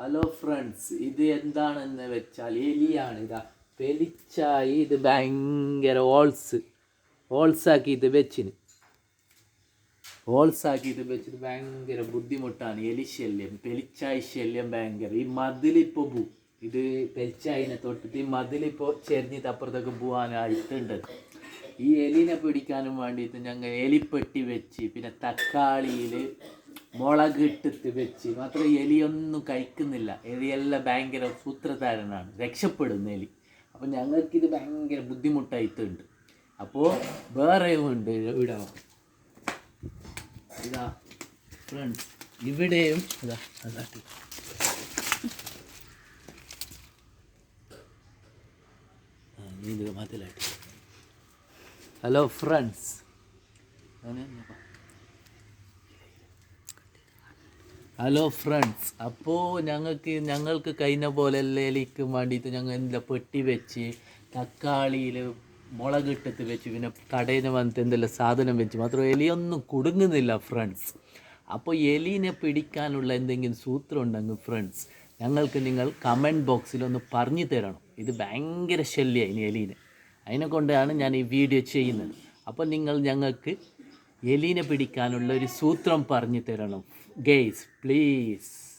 Hello friends ഇത് എന്താണെന്ന് വെച്ചാൽ എലിയാണ്. ഇതാ പെലിച്ചായി ഇത് ഭയങ്കര ഓൾസ് ഓൾസാക്കി ഇത് വെച്ചിന്. ഓൾസാക്കി ഇത് വെച്ചിട്ട് ഭയങ്കര ബുദ്ധിമുട്ടാണ്. എലി ശല്യം പെലിച്ചായി ശല്യം ഭയങ്കര. ഈ മതിലിപ്പോൾ പോ ഇത് പെലിച്ചായിനെ തൊട്ടിട്ട് ഈ മതിലിപ്പോൾ ചെരിഞ്ഞിട്ട് അപ്പുറത്തൊക്കെ പോകാനായിട്ടുണ്ട് ഈ എലിനെ പിടിക്കാനും വേണ്ടിയിട്ട് ഞങ്ങൾ എലിപ്പെട്ടി വെച്ച് പിന്നെ തക്കാളിയിൽ മുളകിട്ടിട്ട് വെച്ച് മാത്രം എലിയൊന്നും കഴിക്കുന്നില്ല. എലിയെല്ലാം ഭയങ്കര സൂത്രധാരനാണ്. രക്ഷപ്പെടുന്ന എലി. അപ്പോൾ ഞങ്ങൾക്കിത് ഭയങ്കര ബുദ്ധിമുട്ടായിട്ടുണ്ട്. അപ്പോൾ വേറെയും ഉണ്ട് ഇവിടെ. ഇതാ ഫ്രണ്ട്സ് ഇവിടെയും ഇതാ അതാ. ആ, ഇത് മതിലായിട്ട് ഹലോ ഫ്രണ്ട്സ് ഹലോ ഫ്രണ്ട്സ് അപ്പോൾ ഞങ്ങൾക്ക് ഞങ്ങൾക്ക് കഴിഞ്ഞ പോലെ ലേലിക്കും വേണ്ടിയിട്ട് ഞങ്ങൾ എന്താ പെട്ടി വെച്ച് തക്കാളിയിൽ മുളകിട്ടത്ത് വെച്ച് പിന്നെ കടയിൽ നിന്ന് വന്നിട്ട് എന്തെല്ലാം സാധനം വെച്ച്. മാത്രം എലിയൊന്നും കുടുങ്ങുന്നില്ല ഫ്രണ്ട്സ് അപ്പോൾ എലീനെ പിടിക്കാനുള്ള എന്തെങ്കിലും സൂത്രം ഉണ്ടെങ്കിൽ ഫ്രണ്ട്സ് ഞങ്ങൾക്ക് നിങ്ങൾ കമന്റ് ബോക്സിലൊന്ന് പറഞ്ഞു തരണം. ഇത് ഭയങ്കര ശല്യമാണ് എലീനെ. അതിനെ കൊണ്ടാണ് ഞാൻ ഈ വീഡിയോ ചെയ്യുന്നത്. അപ്പോൾ നിങ്ങൾ ഞങ്ങൾക്ക് എലീനെ പിടിക്കാനുള്ള ഒരു സൂത്രം പറഞ്ഞു തരണം. Guys please.